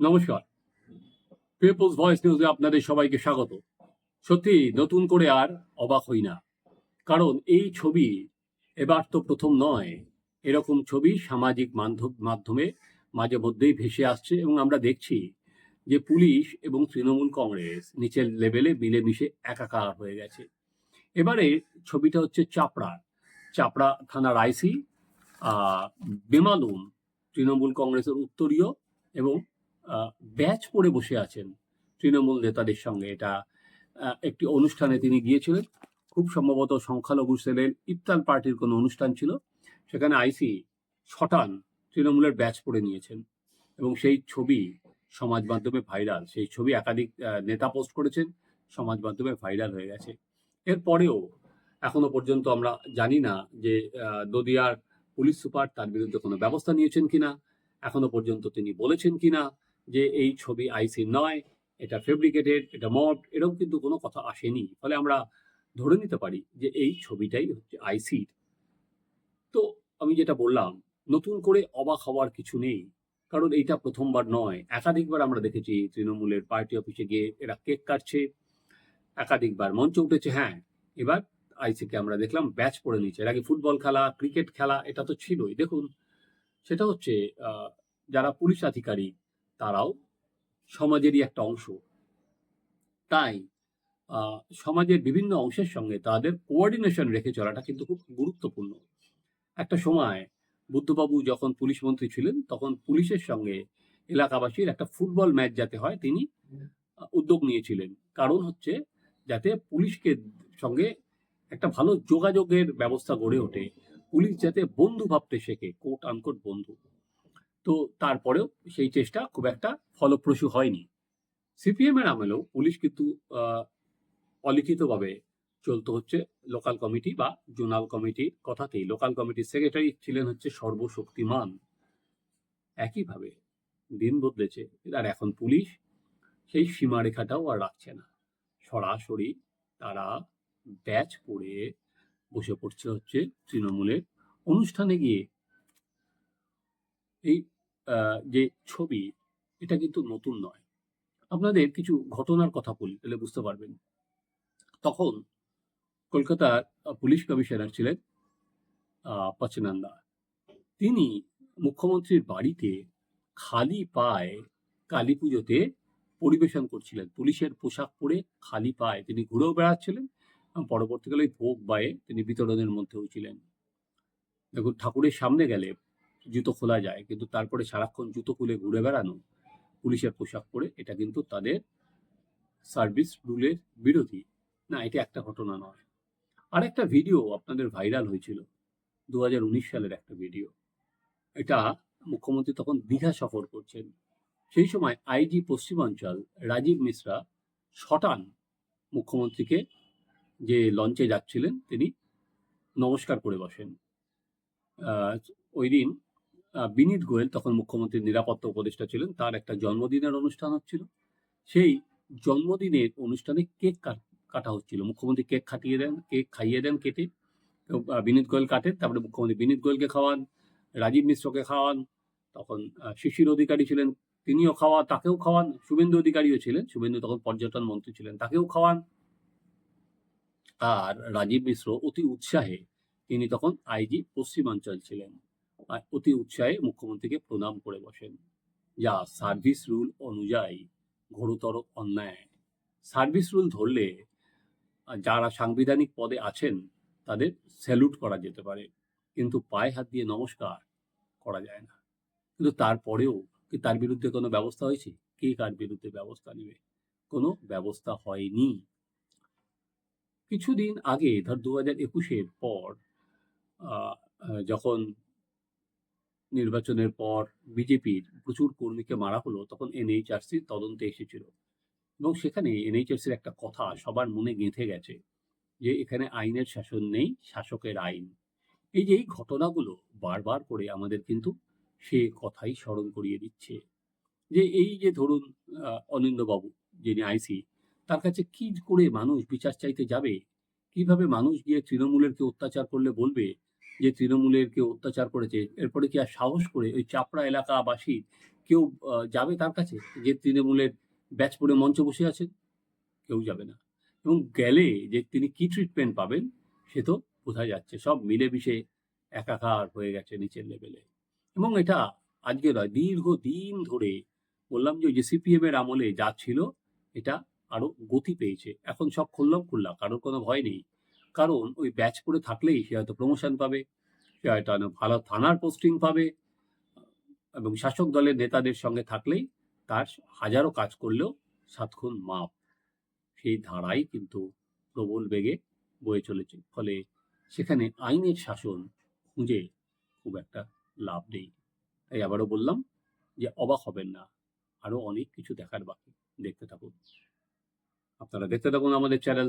নমস্কার। People's voice নিউজে আপনাদের সবাইকে স্বাগত। সত্যি, নতুন করে আর অবাক হই না। কারণ এই ছবি এবার তো প্রথম নয়। এরকম ছবি সামাজিক মাধ্যম, মাধ্যমে মাঝে মধ্যেই ভেসে আসছে এবং আমরা দেখছি যে পুলিশ এবং তৃণমূল কংগ্রেস নিচের লেভেলে মিলেমিশে একাকার হয়ে গেছে। এবারে ছবিটা হচ্ছে চাপড়া। চাপড়া থানার আইসি বেমালুম তৃণমূল কংগ্রেসের উত্তরীয় এবং ব্যাচ পরে বসে আছেন তৃণমূল নেতাদের সঙ্গে। এটা একটি অনুষ্ঠানে তিনি গিয়েছিলেন। খুব সম্ভবত সংখ্যালঘু সেলের ইফতার পার্টির কোনো অনুষ্ঠান ছিল। সেখানে আইসি শটান তৃণমূলের ব্যাচ পরে নিয়েছেন এবং সেই ছবি সমাজ মাধ্যমে ভাইরাল। সেই ছবি একাধিক নেতা পোস্ট করেছেন সমাজ মাধ্যমে ভাইরাল হয়ে গেছে। এরপরেও এখনও পর্যন্ত আমরা জানি না যে আহ, নদিয়ার পুলিশ সুপার তার বিরুদ্ধে কোনো ব্যবস্থা নিয়েছেন কিনা এখনও পর্যন্ত তিনি বলেছেন কিনা। যে এই ছবি আইসি নয়, এটা ফেব্রিকেটেড এটা মড এরকম কিন্তু কোনো কথা আসেনি। ফলে আমরা ধরে নিতে পারি যে এই ছবিটাই হচ্ছে আইসির তো আমি যেটা বললাম, নতুন করে অবাক হওয়ার কিছু নেই, কারণ এইটা প্রথমবার নয়। একাধিকবার আমরা দেখেছি তৃণমূলের পার্টি অফিসে গিয়ে এরা কেক কাটছে, একাধিকবার মঞ্চে উঠেছে হ্যাঁ এবার আইসিকে আমরা দেখলাম ব্যাচ পড়ে নিচ্ছে। এর আগে ফুটবল খেলা, ক্রিকেট খেলা, এটা তো ছিলই। দেখুন, সেটা হচ্ছে যারা পুলিশ আধিকারিক তারাও সমাজেরই একটা অংশ। তাই সমাজের বিভিন্ন অংশের সঙ্গে তাদের কোঅর্ডিনেশন রেখে চলাটা কিন্তু খুব গুরুত্বপূর্ণ। একটা সময় বুদ্ধবাবু যখন পুলিশ মন্ত্রী ছিলেন, তখন পুলিশের সঙ্গে এলাকাবাসীর একটা ফুটবল ম্যাচ যাতে হয়, তিনি উদ্যোগ নিয়েছিলেন। কারণ হচ্ছে, যাতে পুলিশকে সঙ্গে একটা ভালো যোগাযোগের ব্যবস্থা গড়ে ওঠে। পুলিশ যাতে বন্ধু ভাবতে শেখে কোট আনকোট বন্ধু। তো তারপরেও সেই চেষ্টা খুব একটা ফলপ্রসূ হয়নি। সিপিএম এর আমলেও পুলিশ কিন্তু অলিখিতভাবে চলতে হচ্ছে লোকাল কমিটি বা জোনাল কমিটির কথাতেই। লোকাল কমিটির সেক্রেটারি ছিলেন হচ্ছে সর্বশক্তিমান। একইভাবে দিন বদলেছে, আর এখন পুলিশ সেই সীমারেখাটাও আর রাখছে না। সরাসরি তারা ব্যাচ পড়ে বসে পড়ছে হচ্ছে তৃণমূলের অনুষ্ঠানে গিয়ে। এই যে ছবি, এটা কিন্তু নতুন নয়। আপনাদের কিছু ঘটনার কথা বলি, তাহলে বুঝতে পারবেন। তখন কলকাতার পুলিশ কমিশনার ছিলেন পচনন্দা। তিনি মুখ্যমন্ত্রীর বাড়িতে খালি পায়ে কালী পুজোতে পরিবেশন করছিলেন। পুলিশের পোশাক পরে খালি পায়ে তিনি ঘুরেও বেড়াচ্ছিলেন এবং পরবর্তীকালে ভোগ বায়ে তিনি বিতরণের মধ্যেও ছিলেন দেখুন, ঠাকুরের সামনে গেলে জুতো খোলা যায়, কিন্তু তারপরে সারাক্ষণ জুতো খুলে ঘুরে বেড়ানো, পুলিশের পোশাক পরে, এটা কিন্তু তাদের সার্ভিস রুলের বিরোধী। না, এটা একটা ঘটনা নয়। আর একটা ভিডিও আপনাদের ভাইরাল হয়েছিল দু হাজার উনিশ সালের একটা ভিডিও এটা মুখ্যমন্ত্রী তখন দীঘা সফর করছেন। সেই সময় আইজি পশ্চিমাঞ্চল রাজীব মিশ্রা শটান মুখ্যমন্ত্রীকে যে লঞ্চে যাচ্ছিলেন, তিনি নমস্কার করে বসেন। ওই দিন বিনীত গোয়েল তখন মুখ্যমন্ত্রীর নিরাপত্তা উপদেষ্টা ছিলেন, তার একটা জন্মদিনের অনুষ্ঠান হচ্ছিল। সেই জন্মদিনের অনুষ্ঠানে কেক কাট- হচ্ছিল। মুখ্যমন্ত্রী কেক খাটিয়ে দেন, কেক খাইয়ে দেন কেটে। বিনীত গোয়েল কাটেন, তারপরে মুখ্যমন্ত্রী বিনীত গোয়েলকে খাওয়ান, রাজীব মিশ্রকে খাওয়ান, তখন শিশির অধিকারী ছিলেন, তিনিও খাওয়া, তাকেও খাওয়ান, শুভেন্দু অধিকারীও ছিলেন, শুভেন্দু তখন পর্যটন মন্ত্রী ছিলেন, তাকেও খাওয়ান। আর রাজীব মিশ্র অতি উৎসাহে তিনি তখন আইজি পশ্চিমাঞ্চল ছিলেন। অতি উৎসাহে মুখ্যমন্ত্রীকে প্রণাম করে বসেন। যা সার্ভিস রুল অনুযায়ী ঘোরতর অন্যায়। সার্ভিস রুল ধরলে যারা সাংবিধানিক পদে আছেন, তাদের স্যালুট করা যেতে পারে। কিন্তু পায়ে হাত দিয়ে নমস্কার করা যায় না। কিন্তু তারপরেও কি তার বিরুদ্ধে কোনো ব্যবস্থা হয়েছে? কে কার বিরুদ্ধে ব্যবস্থা নেবে? কোনো ব্যবস্থা হয়নি। কিছুদিন আগে, ধর দু হাজার একুশের পর যখন নির্বাচনের পর বিজেপির প্রচুর কর্মীকে মারা হলো তখন এনএইচআরসির তদন্তে এসেছিল। এবং সেখানে এনএইচআরসির একটা কথা সবার মনে গেঁথে গেছে যে এখানে আইনের শাসন নেই শাসকের আইন। এই যে এই ঘটনাগুলো বারবার করে আমাদের কিন্তু সে কথাই স্মরণ করিয়ে দিচ্ছে যে এই যে ধরুন আহ, অনিন্দ্যবাবু যিনি আইসি তার কাছে কি করে মানুষ বিচার চাইতে যাবে? কীভাবে মানুষ গিয়ে তৃণমূলের কে অত্যাচার করলে বলবে? যে তৃণমূলের কেউ অত্যাচার করেছে, এরপরে কি আর সাহস করে ওই চাপড়া এলাকাবাসী কেউ যাবে তার কাছে? যে তৃণমূলের ব্যাচ পড়ে মঞ্চে বসে আছেন কেউ যাবে না। এবং গেলে যে তিনি কি ট্রিটমেন্ট পাবেন, সে তো বোঝা যাচ্ছে। সব মিলেমিশে একাকার হয়ে গেছে নিচের লেভেলে এবং এটা আজকে নয় দীর্ঘ দিন ধরে বললাম যে ওই যে সিপিএম এর আমলে যা ছিল, এটা আরও গতি পেয়েছে। এখন সব খুললাম খুললাম কারোর কোনো ভয় নেই। কারণ ওই ব্যাচ করে থাকলেই সে হয়তো প্রমোশন পাবে, সে হয়তো ভালো থানার পোস্টিং পাবে, এবং শাসক দলের নেতাদের সঙ্গে থাকলেই তার হাজারো কাজ করলেও সাতক্ষণ মাপ। সেই ধারাই কিন্তু প্রবল বেগে বয়ে চলেছে, ফলে সেখানে আইনের শাসন খুঁজে খুব একটা লাভ নেই। তাই আবারও বললাম যে অবাক হবেন না আরও অনেক কিছু দেখার বাকি। দেখতে থাকুন। আপনারা দেখতে থাকুন আমাদের চ্যানেল